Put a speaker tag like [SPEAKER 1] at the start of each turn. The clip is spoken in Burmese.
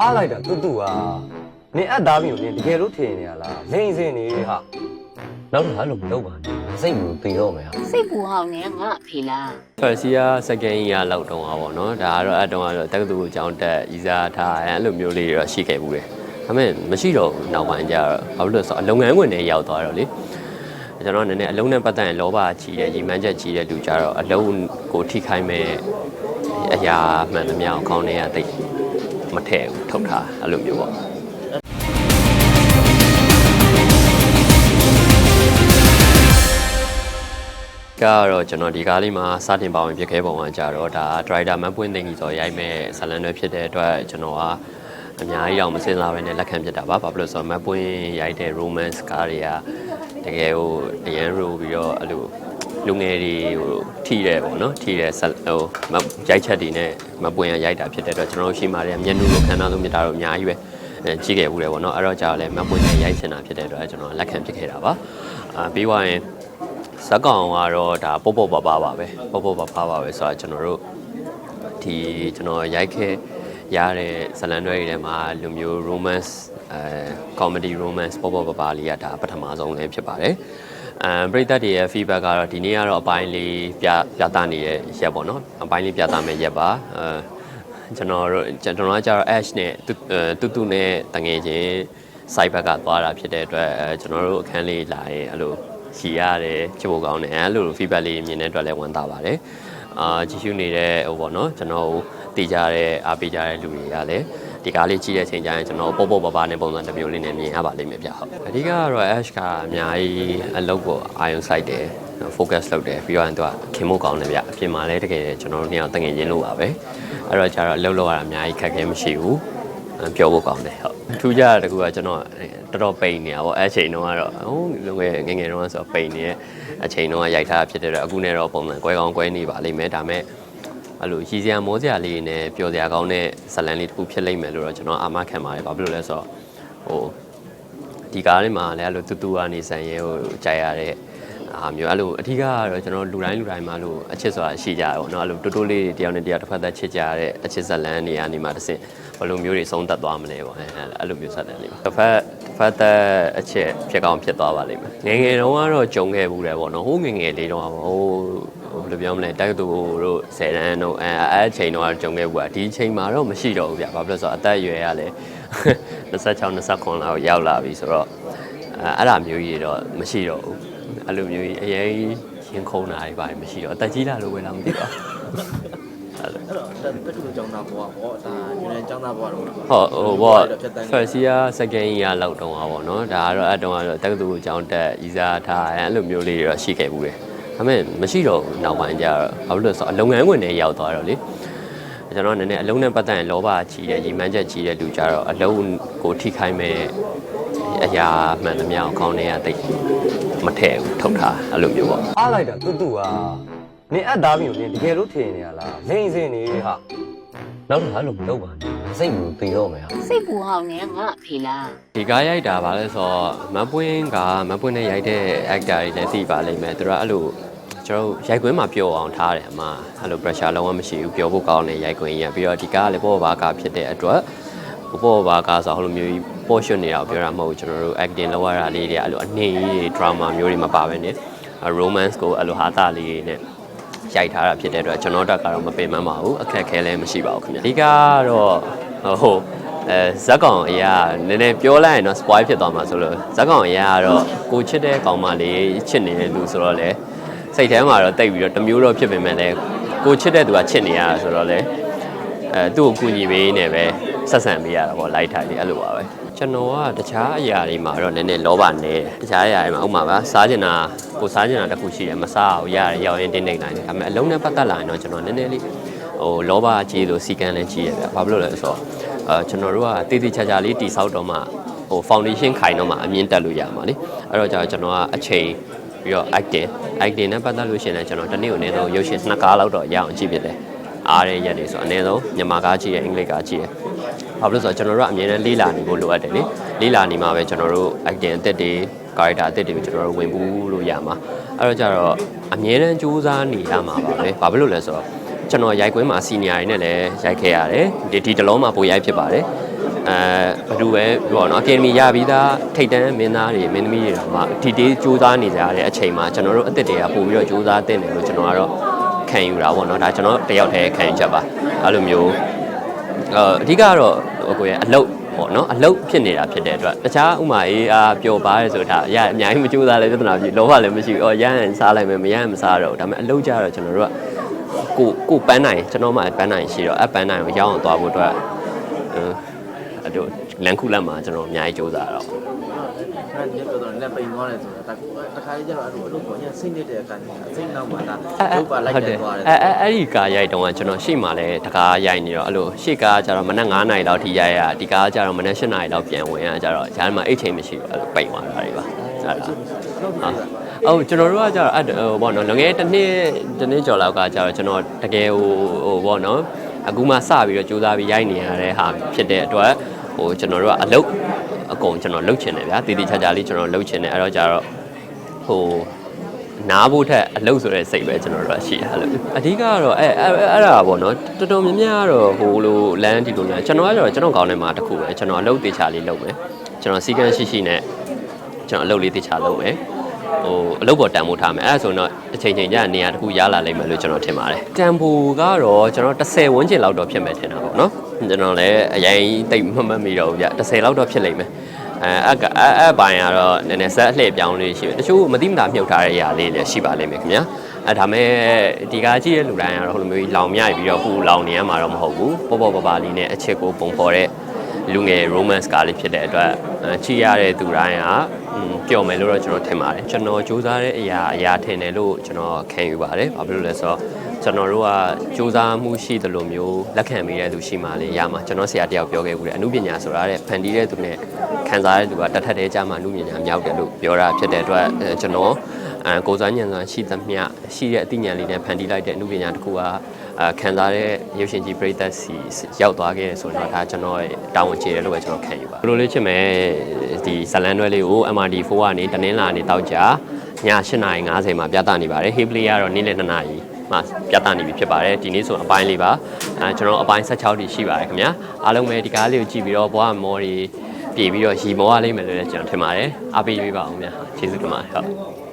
[SPEAKER 1] အားလိုက်တာတူတူဟာနင်အပ်သားမျိုးနင်တကယ်လို့ထင်နေရလားလိမ့်စင်နေဟာနောက်တော့အဲ့လိုမလုပ်ပါနဲ့စိတ်ဘူးတည်တော့မယ်ဟာ
[SPEAKER 2] စိတ်ပူဟောင်းနေငါအဖေလား
[SPEAKER 3] ဖက်စီယာစကန်ရလောက်တုံးပါဗောနော်ဒါကတော့အတုံးကတော့တက္ကသိုလ်ကျောင်းတက်ဤစားထားအဲ့လိုမျိုးလေးတွေတော့ရှိခဲ့ဘူးတယ်ဒါပေမဲ့မရှိတော့ဘူးနောက်ပိုင်းကျတော့ဘာလို့လဲဆိုတော့လုပ်ငန်းဝင်တွေရောက်သွားတော့လေကျွန်တော်နည်းနည်းအလုံးနဲ့ပတ်သက်ရင်လောဘကြီးတဲ့ရီမန်းချက်ကြီးတဲ့လူကြတော့အလုံးကိုထိခိုင်းမဲ့ အရာမှန်သမျှကိုခေါင်းထဲကတိတ်မထည့်ဘူးထုတ်ထားအဲ့လိုမျိုးပေါ့ကတော့ကျွန်တော်ဒီကားလေးမှာစတင်ပါဝင်ဖြစ်ခဲ့ပုံကကြတော့ဒါ driver မန်ပွင့်သိန်းကြီးဆိုရိုက်မဲ့ဇလန်တွေဖြစ်တဲ့အတွက်ကျွန်တော်ကအများကြီးအောင်မစင်စားပဲနဲ့လက်ခံဖြစ်တာပါဘာဖြစ်လို့လဲဆိုတော့မန်ပွင့်ရိုက်တဲ့ romance ကားတွေကတကယ်ဟိုအရန်ရိုပြီးတော့အဲ့လို လူငယ်တွေဟိုထိတယ်ပေါ့နော်ထိတယ်ဟိုမရိုက်ချက်တွေနဲ့မပွင့်ရရိုက်တာဖြစ်တဲ့အတွက်ကျွန်တော်တို့ရှိမှတဲ့မျက်နှာလိုခန္ဓာလိုမြတ်တာတော့အများကြီးပဲအဲကြည့်ခဲ့ဘူးတယ်ပေါ့နော်အဲ့တော့ကြာတော့လဲမပွင့်နဲ့ရိုက်ချင်တာဖြစ်တဲ့အတွက်ကျွန်တော်လက်ခံဖြစ်ခဲ့တာပါအာပြီးသွားရင်ဇက်ကောင်ကတော့ဒါပေါ့ပေါ့ပါပါပါပဲပေါ့ပေါ့ပါပါပါပဲဆိုတော့ကျွန်တော်တို့ဒီကျွန်တော်ရိုက်ခဲ့ရတဲ့ဇလန်တွေထဲမှာလူမျိုး romance အဲ comedy romance ပေါ့ပေါ့ပါပါလေးကဒါပထမဆုံးလည်းဖြစ်ပါတယ် အမ်ပရိသတ်တွေရဲ့ feedback ကတော့ဒီနေ့ကတော့အပိုင်းလေးပြပြသနေတဲ့ရက်ပေါ့နော်အပိုင်းလေးပြသမယ့်ရက်ပါအဲကျွန်တော်တို့ကျွန်တော်ကကျတော့ ash နဲ့တူတူတူနဲ့တငယ်ချင်း site ဘက်ကသွားတာဖြစ်တဲ့အတွက်အဲကျွန်တော်တို့အခန်းလေးလာရင်အဲ့လိုရှိရတယ်ချစ်ဖို့ကောင်းတယ်အဲ့လို feedback လေးမြင်တဲ့အတွက်လည်းဝမ်းသာပါတယ်အာကြည့်ရှုနေတဲ့ဟိုပေါ့နော်ကျွန်တော်တို့တည်ကြတဲ့အားပေးကြတဲ့လူတွေကလည်း ဒီကားလေးကြည့်တဲ့အချိန်ကျရင်ကျွန်တော်ပေါ့ပေါ့ပပနဲ့ပုံစံတစ်မျိုးလေးနဲ့မြင်ရပါလိမ့်မယ်ဗျဟုတ်အဓိကကတော့ Ash ကအများကြီးအလုပ်ကိုအာရုံစိုက်တယ် focus လုပ်တယ်ပြီးတော့သူကခင်မို့ကောင်းတယ်ဗျအပြင်မှာလည်းတကယ်ကျွန်တော်တို့နှစ်ယောက်တငယ်ချင်းလို့ပါပဲအဲ့တော့ကျတော့အလုပ်လုပ်ရတာအများကြီးခက်ခဲမရှိဘူးပြောဖို့ကောင်းတယ်ဟုတ်ထူးခြားတဲ့တကူကကျွန်တော်တော်တော်ပိန်နေတာပေါ့အဲ့အချိန်တုန်းကတော့ဟိုလူငယ်ငယ်ငယ်တုန်းကဆိုပိန်နေတဲ့အချိန်တုန်းကရိုက်ထားဖြစ်တဲ့တော့အခုနဲ့တော့ပုံစံကွဲကောင်းကွဲနေပါလိမ့်မယ်ဒါမဲ့ အဲ့လိုရည်စရာမောစရာလေးနဲ့ပျော်စရာကောင်းတဲ့ဇလန်လေးတစ်ခုဖြစ်လိမ့်မယ်လို့တော့ကျွန်တော်အာမခံပါတယ်ဘာဖြစ်လို့လဲဆိုတော့ဟိုဒီကားလေးမှာလည်းအဲ့လိုတူတူကနေဆန်ရဲကိုကြိုက်ရတဲ့အာမျိုးအဲ့လိုအထူးကတော့ကျွန်တော်လူတိုင်းလူတိုင်းမှာလို့အချစ်ဆိုတာရှိကြတယ်ပေါ့နော်အဲ့လိုတိုးတိုးလေးတွေတယောက်နဲ့တယောက်တစ်ဖက်သက်ချစ်ကြရတဲ့အချစ်ဇလန်တွေကနေမှတစ်ဆင့်ဘယ်လိုမျိုးတွေဆုံးသက်သွားမလဲပေါ့အဲ့အဲ့လိုမျိုးဆက်တယ်လိမ့်မယ်တစ်ဖက်တစ်ဖက်သက်အချစ်ဖြစ်ကောင်းဖြစ်သွားပါလိမ့်မယ်ငယ်ငယ်တုန်းကတော့ကြုံခဲ့ဘူးတယ်ပေါ့နော်ဟိုးငယ်ငယ်လေးတုန်းကဟို ဘယ်လိုပြောမလဲတိုက်တူတို့ဆယ်တန်းတို့အဲအဲ့အချိန်တုန်းကကြုံခဲ့ဘူးอ่ะဒီအချိန်မှာတော့မရှိတော့ဘူးဗျဘာဖြစ်လို့လဲဆိုတော့အသက်အရွယ်ကလည်း26 29လောက်ရောက်လာပြီဆိုတော့အဲအဲ့ဒါမျိုးကြီးတော့မရှိတော့ဘူးအဲ့လိုမျိုးကြီးအရင်ရင်ခုန်တာတွေပါမရှိတော့အသက်ကြီးလာလို့ပဲလားမသိပါဘူး
[SPEAKER 4] အဲ့တော့တက်တက်တူကျောင်းသားဘွားပေါ့ဒါညနေကျောင်းသားဘွားတော့
[SPEAKER 3] ဟုတ်ဟိုဘော
[SPEAKER 4] ဖြတ်တန်း
[SPEAKER 3] first year second year လောက်တုန်းပါဗောနော်ဒါကတော့အတုန်းကတော့တက္ကသိုလ်ကျောင်းတက်ဤစားထားအဲ့လိုမျိုးလေးတွေတော့ရှိခဲ့ဘူးတယ် ဒါပေမဲ့မရှိတော့ဘူးနောက်ပိုင်းကျတော့ဘာလို့လဲဆိုတော့လုပ်ငန်းဝင်တွေရောက်သွားတော့လေကျွန်တော်နည်းနည်းအလုံးနဲ့ပတ်သက်ရင်လောဘကြီးတဲ့ရီမန်းချက်ကြီးတဲ့လူကြတော့အလုံးကိုထိခိုင်းမဲ့အရာမှန်သမျှကိုခေါင်းထဲကတိတ်မထည့်ဘူးထုတ်ထားအဲ့လိုမျိုးပေါ့
[SPEAKER 1] အားလိုက်တာတူတူဟာနင်အပ်သားမျိုးနင်တကယ်လို့ထင်နေရလားလိမ့်စင်နေဟာ နောက်တော့အဲ့လိုမလုပ်ပါနဲ့စိတ်ဘူးတည်တော့မယ်ဟာ
[SPEAKER 2] စိတ်ပူဟောင်းနေငါအဖေလား
[SPEAKER 3] ဒီကားရိုက်တာဗာလဲဆိုတော့မပွင့်ကမပွင့်နဲ့ရိုက်တဲ့ actor တွေလည်းသိပါလိမ့်မယ်သူတို့ကအဲ့လိုကျွန်တော်တို့ရိုက်ကွင်းမှာပျော်အောင်ထားတယ်အမအဲ့လို pressure လုံးဝမရှိဘူးပျော်ဖို့ကောင်းတယ်ရိုက်ကွင်းကြီးကပြီးတော့ဒီကားကလည်းပေါ်ပါကားဖြစ်တဲ့အတွက်ပေါ်ပါကားဆိုတော့ဟိုလိုမျိုးပေါ်ရွှွနေတာကိုပြောတာမဟုတ်ဘူးကျွန်တော်တို့ acting လောက်ရတာလေးတွေအဲ့လိုအနေကြီး drama မျိုးတွေမပါဘဲနဲ့ romance ကိုအဲ့လိုဟာတာလေးတွေနဲ့ ရိုက်ထားတာဖြစ်တဲ့အတွက်ကျွန်တော်တက်ကတော့မပင်ပန်းပါဘူးအခက်အခဲလည်းမရှိပါဘူးခင်ဗျအဓိကတော့ဟိုအဲဇက်ကောင်အရာနည်းနည်းပြောလိုက်ရင်တော့ spoil ဖြစ်သွားမှာဆိုလို့ဇက်ကောင်အရာကတော့ကိုချစ်တဲ့ကောင်မလေးချစ်နေတဲ့လူဆိုတော့လေစိတ်ထဲမှာတော့တိတ်ပြီးတော့တစ်မျိုးတော့ဖြစ်ပေမဲ့လည်းကိုချစ်တဲ့သူကချစ်နေရတာဆိုတော့လေအဲသူ့ကိုကူညီပေးနေပဲဆက်ဆံပေးရတာပေါ့လိုက်ထိုင်လေးအဲ့လိုပါပဲ ကျွန်တော်ကတခြားအရာတွေမှာတော့နည်းနည်းလောဘနေတယ်တခြားအရာတွေမှာဥပမာပါစားကျင်တာကိုစားကျင်တာတစ်ခုရှိတယ်မစားအောင်ရတယ်ရောက်ရင်တင်းနေနိုင်တယ်ဒါပေမဲ့အလုံးနဲ့ပတ်သက်လာရင်တော့ကျွန်တော်နည်းနည်းလေးဟိုလောဘကြီးလို့စီကံလည်းကြီးရဗျဘာဖြစ်လို့လဲဆိုတော့အဲကျွန်တော်တို့ကတည်တည်ချာချာလေးတိဆောက်တော့မှဟို foundation ခိုင်တော့မှအမြင့်တက်လို့ရမှာလေအဲ့တော့ကြာကျွန်တော်ကအချိန်ပြီးတော့ acting acting နဲ့ပတ်သက်လို့ရှိရင်လည်းကျွန်တော်တစ်နေ့ကိုအနည်းဆုံးရုပ်ရှင်နှစ်ကားလောက်တော့ရအောင်ကြည့်ဖြစ်တယ်အားရရက်တွေဆိုအနည်းဆုံးမြန်မာကားကြည့်ရအင်္ဂလိပ်ကားကြည့်ရ ဘာလို့လဲဆိုတော့ကျွန်တော်တို့ကအမြဲတမ်းလေးလာနေဖို့လိုအပ်တယ်လေလေးလာနေမှာပဲကျွန်တော်တို့ acting အသစ်တွေ character အသစ်တွေကိုကျွန်တော်တို့ဝင်ပူးလို့ရမှာအဲ့တော့ကျတော့အမြဲတမ်းစူးစမ်းနေရမှာပါပဲဘာဖြစ်လို့လဲဆိုတော့ကျွန်တော်ရိုက်ကွင်းမှာ senior တွေနဲ့လည်းရိုက်ခဲ့ရတယ်ဒီဒီတလုံးမှာပိုရိုက်ဖြစ်ပါတယ်အဲဘယ်လိုပဲပြောတော့အကယ်ဒမီရပြီးသားထိတ်တန်းမင်းသားတွေမင်းသမီးတွေတော့မှဒီတေးစူးစမ်းနေကြတဲ့အချိန်မှာကျွန်တော်တို့အစ်စ်တွေကပို့ပြီးတော့စူးစမ်းတင်တယ်လို့ကျွန်တော်ကတော့ခံယူတာပေါ့နော်ဒါကျွန်တော်တယောက်တည်းခံယူချက်ပါအဲ့လိုမျိုး အအဓိကတော့ဟိုကိုရဲ့အလုတ်ပေါ့နော်အလုတ်ဖြစ်နေတာဖြစ်တဲ့အတွက်တခြားဥမာအေးအားပျော်ပါရဲဆိုတာရအများကြီးမကြိုးစားလဲပြဿနာပြီလောဘလည်းမရှိဘူးအော်ရဟန်စားလိုက်မယ်မရဟန်မစားတော့ဘူးဒါပေမဲ့အလုတ်ကြတော့ကျွန်တော်တို့ကကိုကိုပန်းနိုင်ကျွန်တော်မှပန်းနိုင်ရှိတော့အပန်းနိုင်ကိုရောက်အောင်သွားဖို့အတွက်အင်းအဲ့တို့လန်ခုလက်မှာကျွန်တော်အများကြီးကြိုးစားတော့
[SPEAKER 4] အဲ့ဒီပြောတော့လက်ပိန်သွားတယ်ဆိုတာတခါလေးကျတော့အဲ့လိုအဲ့လိုပေါ့ညာစိတ်နေတဲ့အခါကျအစိတ်နောက်မှာဒါရုပ်ပါလိုက်တယ်သွားတယ်
[SPEAKER 3] အဲအဲအဲ့ဒီကားရိုက်တုန်းကကျွန်တော်ရှေ့မှာလဲတကားရိုက်နေတော့အဲ့လိုရှေ့ကားကျတော့မနက်9နာရီလောက်ထိရိုက်ရဒီကားကျတော့မနက်10နာရီလောက်ပြန်ဝင်ရကြတော့ဂျားမှာအိတ်ချိန်မရှိဘူးအဲ့လိုပိတ်သွားတာတွေပါအဲ့ဒါအော်ကျွန်တော်တို့ကကျတော့အဲ့ဟိုဘောနော်လွန်ခဲ့တဲ့တစ်နှစ်တစ်နှစ်ကျော်လောက်ကကျတော့ကျွန်တော်တကယ်ဟိုဟိုဘောနော်အခုမှစပြီးတော့စူးစမ်းပြီးရိုက်နေရတဲ့ဟာဖြစ်တဲ့အတွက်ဟိုကျွန်တော်တို့ကအလုတ်အ ကုန်ကျွန်တော်လှုပ်ချင်တယ်ဗျာတည်တည်ချာချာလေးကျွန်တော်လှုပ်ချင်တယ်အဲ့တော့ကျတော့ဟိုနားဖို့ထက်အလုပ်ဆိုတဲ့စိတ်ပဲကျွန်တော်တို့ကရှိတာလို့အဓိကကတော့အဲအဲအဲ့ဒါပေါ့နော်တော်တော်များများကတော့ဟိုလိုလမ်းဒီလိုလမ်းကျွန်တော်ကတော့ကျွန်တော်ကောင်းထဲမှာတစ်ခုပဲကျွန်တော်အလုပ်တေချာလေးလုပ်မယ်ကျွန်တော်စီကန်းရှိရှိနဲ့ကျွန်တော်အလုပ်လေးတေချာလုပ်မယ်ဟိုအလုပ်ပေါ်တန်ဖိုးထားမယ်အဲ့ဒါဆိုတော့အချိန်ချင်းကျနေရာတစ်ခုရလာလိမ့်မယ်လို့ကျွန်တော်ထင်ပါတယ်တန်ဖိုးကတော့ကျွန်တော်10ဝန်းကျင်လောက်တော့ဖြစ်မယ်ထင်တာပေါ့နော်ကျွန်တော်လည်းအရင်တိတ်မမှတ်မိတော့ဘူးဗျ10လောက်တော့ဖြစ်လိမ့်မယ် အဲအကအဲ့အဲ့ဘိုင်ကတော့နည်းနည်းဆက်အလှည့်ပြောင်းလေးရှိတယ်တချို့မတိမတာမြုပ်ထားတဲ့ຢာလေးလည်းရှိပါလိမ့်မယ်ခင်ဗျာအဲဒါမဲ့ဒီကားကြည့်တဲ့လူတိုင်းကတော့ဟိုလိုမျိုးလောင်မြိုက်ပြီးတော့ဟိုလောင်နေရမှာတော့မဟုတ်ဘူးပေါ့ပေါ့ပါပါလေးနဲ့အချစ်ကိုပုံဖော်တဲ့လူငယ် romance ကားလေးဖြစ်တဲ့အတွက်အဲကြည့်ရတဲ့သူတိုင်းကอืมပျော်မယ်လို့တော့ကျွန်တော်ထင်ပါတယ်ကျွန်တော်စူးစမ်းတဲ့အရာအရာထင်တယ်လို့ကျွန်တော်ခံယူပါတယ်ဘာဖြစ်လို့လဲဆိုတော့ ကျွန်တော်တို့ကစူးစမ်းမှုရှိသလိုမျိုးလက်ခံမိတဲ့သူရှိမှလေရမှာကျွန်တော်ဆရာတယောက်ပြောခဲ့ဘူးတဲ့အမှုပညာဆိုတာတဲ့ဖန်တီးတဲ့သူနဲ့ခံစားတဲ့သူကတစ်ထက်တည်းကြာမှအမှုပညာမြောက်တယ်လို့ပြောတာဖြစ်တဲ့အတွက်အဲကျွန်တော်အဲကိုယ်စားညံစွာရှိသမျှရှိတဲ့အသိဉာဏ်လေးနဲ့ဖန်တီးလိုက်တဲ့အမှုပညာတစ်ခုကအဲခံစားတဲ့ရုပ်ရှင်ကြီးပရိသတ်စီရောက်သွားခဲ့တယ်ဆိုတော့ဒါကျွန်တော်ရဲ့တာဝန်ကျေတယ်လို့ပဲကျွန်တော်ခံယူပါဘယ်လိုလေးချစ်မယ်ဒီဇလန်တွဲလေးကို MRD4 ကနေတနင်္လာနေ့တောက်ကြည8:50မှာပြသနေပါတယ် Hey Play ကတော့နေ့လယ်2နာရီ မှာပြသနေပြီဖြစ်ပါတယ်ဒီနေ့ဆိုအပိုင်းလေးပါအဲကျွန်တော်အပိုင်း16တိရှိပါတယ်ခင်ဗျာအားလုံးပဲဒီကားလေးကိုကြည့်ပြီးတော့ဘွားမော်တွေပြေပြီးတော့ရီမောရလိမ့်မယ်လို့လည်းကျွန်တော်ထင်ပါတယ်အားပေးပေးပါအောင်ဗျာကျေးဇူးတင်ပါတယ်ဟုတ်